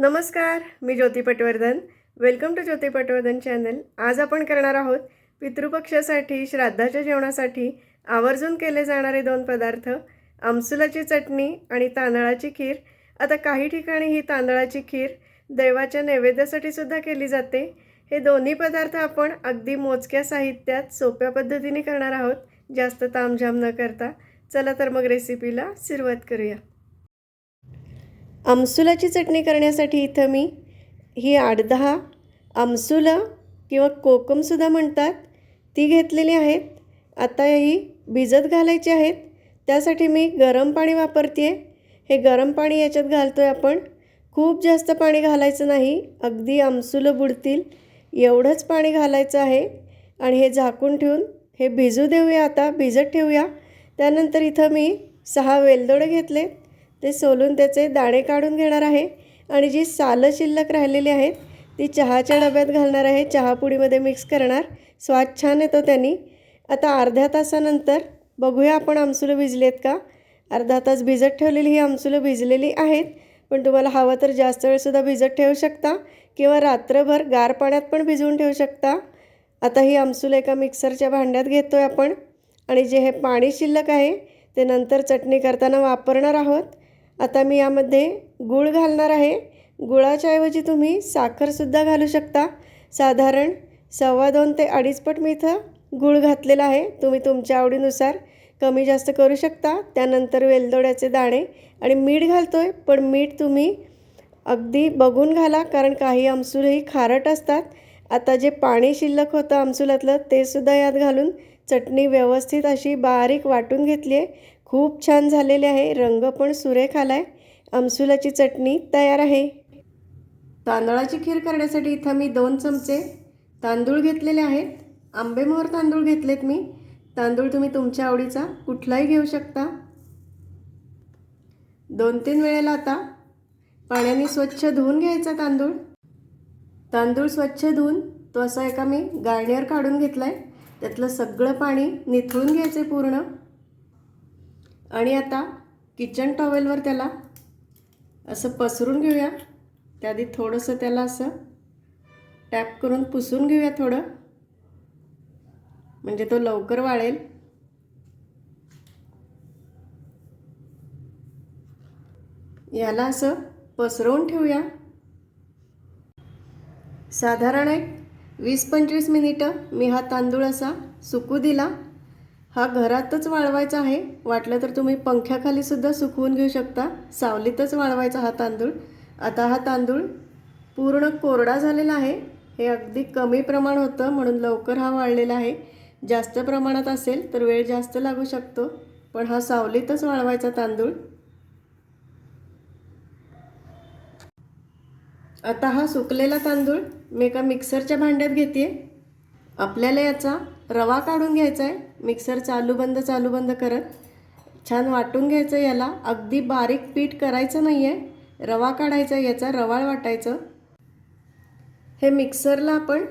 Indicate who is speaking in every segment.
Speaker 1: नमस्कार मी Jyoti Patwardhan. Welcome to Jyoti Patwardhan channel आज आपण करणार आहोत पितृपक्षासाठी श्राद्धाच्या जेवणासाठी आवर्जून केले जाणारे दोन पदार्थ आमसुलाची चटणी आणि तांदळाची खीर. आता काही ठिकाणी ही तांदळाची खीर देवाच्या नैवेद्यासाठी सुद्धा केली जाते. हे दोन्ही पदार्थ आपण अगदी मोजक्या साहित्यात सोप्या पद्धतीने करणार आहोत. जास्त तामझाम न करता. चला तर मग रेसिपीला सुरुवात करूया. आमसुलाची चटणी करण्यासाठी इथं मी ही आठ दहा आमसुलं किंवा कोकमसुद्धा म्हणतात ती घेतलेली आहेत. आता ही भिजत घालायची आहेत. त्यासाठी मी गरम पाणी वापरते आहे हे गरम पाणी याच्यात घालतो आहे आपण. खूप जास्त पाणी घालायचं नाही. अगदी आमसुलं बुडतील. एवढंच पाणी घालायचं आहे. आणि हे झाकून ठेवून हे भिजू देऊया आता. भिजत ठेवूया. त्यानंतर इथं मी सहा वेलदोडे घेतले ते सोलून त्याचे दाणे काढून घेणार आहे. आणि जी सालं शिल्लक राहिलेली आहेत ती चहाच्या डब्यात घालणार आहे. चहापुडीमध्ये मिक्स करणार. स्वाद छान येतो त्यांनी. आता अर्ध्या तासानंतर बघूया आपण आमसुलं भिजलेत का? अर्धा तास भिजत ठेवलेली ही आमसुलं भिजलेली आहेत. पण तुम्हाला हवं तर जास्त वेळसुद्धा भिजत ठेवू शकता किंवा रात्रभर गार पाण्यात पण भिजवून ठेवू शकता. आता ही आमसुलं एका मिक्सरच्या भांड्यात घेतो आहे आपण. आणि जे हे पाणी शिल्लक आहे ते नंतर चटणी करताना वापरणार आहोत. आता मी यामध्ये गूळ घालणार आहे. गुळाच्या ऐवजी तुम्ही साखरसुद्धा घालू शकता. साधारण सव्वा दोन ते अडीच पट मी इथं गूळ घातलेला आहे. तुम्ही तुमच्या आवडीनुसार कमी जास्त करू शकता. त्यानंतर वेलदोड्याचे दाणे आणि मीठ घालतो आहे पण मीठ तुम्ही अगदी बघून घाला कारण काही आमसूलही खारट असतात. आता जे पाणी शिल्लक होतं आमसुलातलं तेसुद्धा यात घालून चटणी व्यवस्थित अशी बारीक वाटून घेतली आहे खूप छान झालेले आहे. रंग पण सुरेख आला आहे. आमसुलाची चटणी तयार आहे. तांदळाची खीर करण्यासाठी इथं मी दोन चमचे तांदूळ घेतलेले आहेत. आंबेमोहर तांदूळ घेतलेत मी. तांदूळ तुम्ही तुमच्या आवडीचा कुठलाही घेऊ शकता. दोन तीन वेळेला आता पाण्याने स्वच्छ धुवून घ्यायचा तांदूळ. तांदूळ स्वच्छ धुवून तो असा एका मी गाळणीवर काढून घेतला आहे त्यातलं सगळं पाणी निथळून घ्यायचं आहे पूर्ण. आणि आता किचन टॉवेलवर त्याला असं पसरून घेऊया. त्याआधी थोडंसं त्याला असं टॅप करून पुसून घेऊया थोडं. म्हणजे तो लवकर वाळेल. याला असं पसरवून ठेवूया. साधारण एक वीस पंचवीस मिनिटं मी हा तांदूळ असा सुकू दिला. हा घरातच वाळवायचा आहे. वाटलं तर तुम्ही पंख्याखालीसुद्धा सुकवून घेऊ शकता. सावलीतच वाळवायचा हा तांदूळ. आता हा तांदूळ पूर्ण कोरडा झालेला आहे. हे अगदी कमी प्रमाण होतं म्हणून लवकर हा वाळलेला आहे. जास्त प्रमाणात असेल तर वेळ जास्त लागू शकतो. पण हा सावलीतच वाळवायचा तांदूळ. आता हा सुकलेला तांदूळ मी एका मिक्सरच्या भांड्यात घेते आपल्याला याचा रवा काढून घ्यायचा आहे मिक्सर चालू बंद चालू बंद करत. छान वाटून घ्यायचं याला. अगदी बारीक पीठ करायचं नाही आहे रवा काढायचा याचा रवाळ वाटायचं. हे मिक्सरला आपण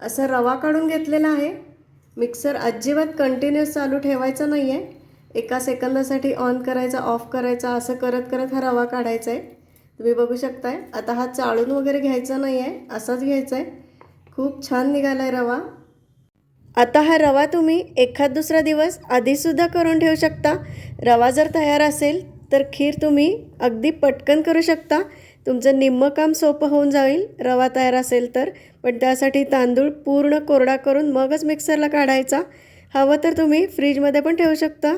Speaker 1: असं रवा काढून घेतलेला आहे. मिक्सर अजिबात कंटिन्युअस चालू ठेवायचा नाही आहे एका सेकंदासाठी ऑन करायचा ऑफ करायचा असं करत करत हा रवा काढायचा आहे तुम्ही बघू शकताय. आता हा चाळून वगैरे घ्यायचा नाही आहे असाच घ्यायचा आहे खूप छान निघाला आहे रवा. आता हा रवा तुम्ही एखाद दुसरा दिवस आधीसुद्धा करून ठेवू शकता. रवा जर तयार असेल तर खीर तुम्ही अगदी पटकन करू शकता. तुमचं निम्मं काम सोपं होऊन जाईल. रवा तयार असेल तर. पण त्यासाठी तांदूळ पूर्ण कोरडा करून मगच मिक्सरला काढायचा. हवं तर तुम्ही फ्रीजमध्ये पण ठेवू शकता.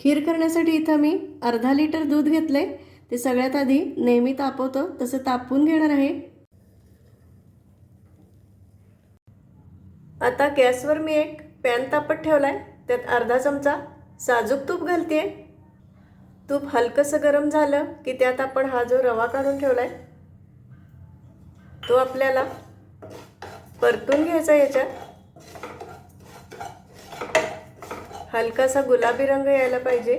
Speaker 1: खीर करण्यासाठी इथं मी अर्धा लिटर दूध घेतले ते सगळ्यात आधी नेहमी तापवतो. तसं तापवून घेणार आहे. आता गॅसवर मी एक पॅन तापत ठेवला आहे त्यात अर्धा चमचा साजूक तूप घालते तूप हलकंसं गरम झालं की त्यात आपण हा जो रवा काढून ठेवला आहे तो आपल्याला परतून घ्यायचा याच्यात. हलकासा गुलाबी रंग यायला पाहिजे.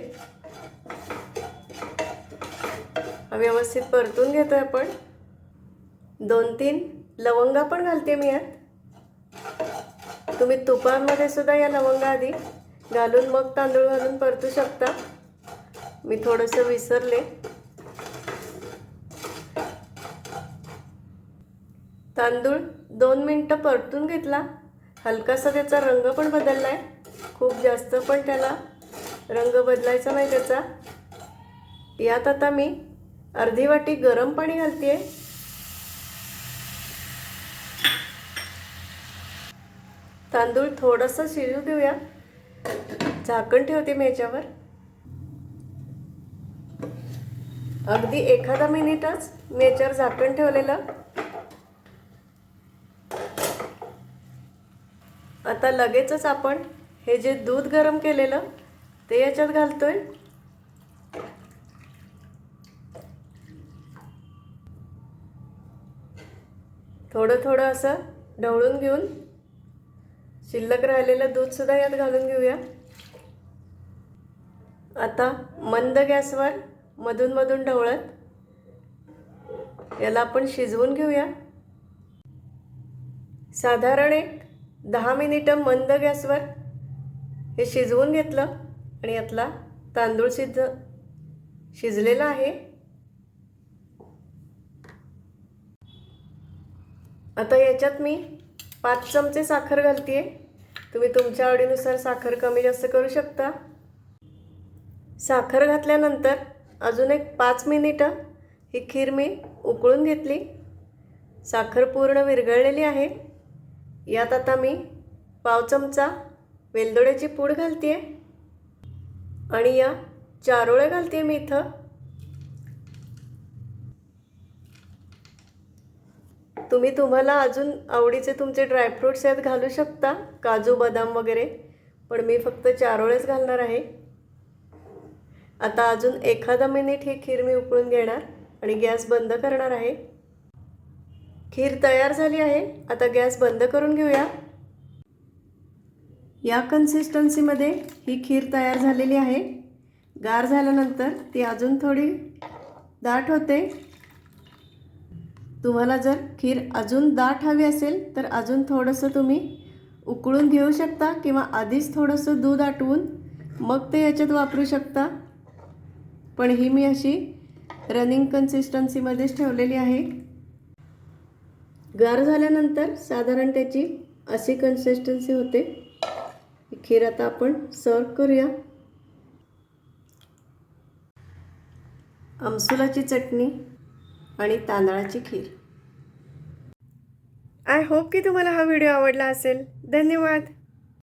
Speaker 1: व्यवस्थित परतून घेतोय आपण. दोन तीन लवंगा पण घालते मी यात. तुम्ही तुपामध्ये सुद्धा या लवंगा आधी घालून मग तांदूळ घालून परतू शकता. मी थोडंसं विसरले. तांदूळ दोन मिनटं परतून घेतला. हलकासा त्याचा रंग पण बदलला आहे खूप जास्त पण त्याला रंग बदलायचा नाही त्याचा. यात आता मी अर्धी वाटी गरम पाणी घालते आहे तांदूळ थोडंसं शिजू देऊया. झाकण ठेवते मी याच्यावर. अगदी एखादा मिनिटच मी याच्यावर झाकण ठेवलेलं. आता लगेचच आपण हे जे दूध गरम केलेलं ते याच्यात घालतोय. थोडं थोडं असं ढवळून घेऊन शिल्लक राहिलेलं दूधसुद्धा यात घालून घेऊया. आता मंद गॅसवर मधून मधून ढवळत याला आपण शिजवून घेऊया. साधारण एक दहा मिनिटं मंद गॅसवर हे शिजवून घेतलं आणि यातला तांदूळ शिज शिजलेला आहे. आता याच्यात मी पाच चमचे साखर घालते तुम्ही तुमच्या आवडीनुसार साखर कमी जास्त करू शकता. साखर घातल्यानंतर अजून एक पाच मिनिटं ही खीर मी उकळून घेतली. साखर पूर्ण विरघळलेली आहे. यात आता मी पाव चमचा वेलदोड्याची पूड घालते आणि या चारोळ्या घालते मी इथं. तुम्ही तुम्हाला अजून आवडीचे तुमचे ड्रायफ्रूट्स यात घालू शकता काजू बदाम वगैरे. पण मी फक्त चारोळेच घालणार आहे. आता अजून एखादा मिनिट ही खीर मी उकळून घेणार आणि गॅस बंद करणार आहे. खीर तयार झाली आहे. आता गॅस बंद करून घेऊया. या कन्सिस्टन्सीमध्ये ही खीर तयार झालेली आहे. गार झाल्यानंतर ती अजून थोडी दाट होते. तुम्हाला जर खीर अजून दाट हवी असेल तर अजून थोडंसं तुम्ही उकळून घेऊ शकता किंवा आधीच थोडंसं दूध आटवून मग ते याच्यात वापरू शकता. पण ही मी अशी रनिंग कन्सिस्टन्सीमध्येच ठेवलेली आहे. गार झाल्यानंतर साधारण त्याची अशी कन्सिस्टन्सी होते. खीर आता आपण सर्व करूया. आमसुलाची चटणी आणि तांदळाची खीर. आय होप की तुम्हाला हा व्हिडिओ आवडला असेल. धन्यवाद.